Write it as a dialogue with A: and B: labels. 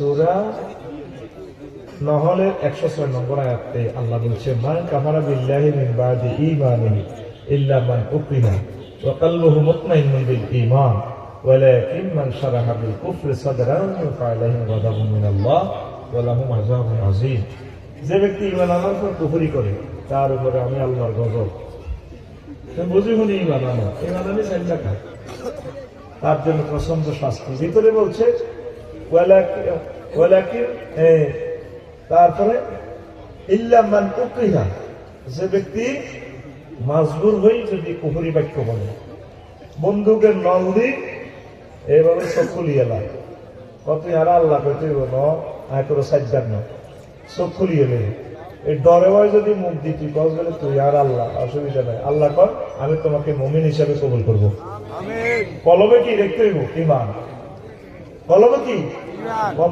A: সুরা নহলের একশো ছয় নম্বর আয়াতে আল্লাহ বলছে মান কামারা বিল্লাহি মিন বাদি ঈমানিহি ইল্লা মান উকরিহা ওয়া কলবুহু মুতমাইন্নুন বিল ঈমান, ওয়ালাকিন মান শারাহা বিল কুফরি সাদরান মিন আল্লাহ ওয়া লাহুম আযাবুন আযীম। যে ব্যক্তি ইমান আনার পর কুফরি করে, তার উপরে আমি আল্লাহর গজব। বুঝি শুনি ইমান আনা। ইমান আনি চাইলা তার জন্য প্রচণ্ড শাস্তি। ভিতরে বলছে তারপরে ইল্লামান উকরিহা যে ব্যক্তি মাজবুর হই যদি কুহুরি বাক্য বলে বন্দুকের নলদি এইভাবে চক্ষুলি এলাম কত আর আল্লাহ কইতে ন আয় করে সাজ্জার ন চক্ষুলি এলে এই ডরে যদি মুখ দিতি কস গেলে তুই আর আল্লাহ অসুবিধা নাই। আল্লাহ কর আমি তোমাকে মমিন হিসাবে কবুল করব। কলবে কি দেখতে হইব? ইমান কলবে কি?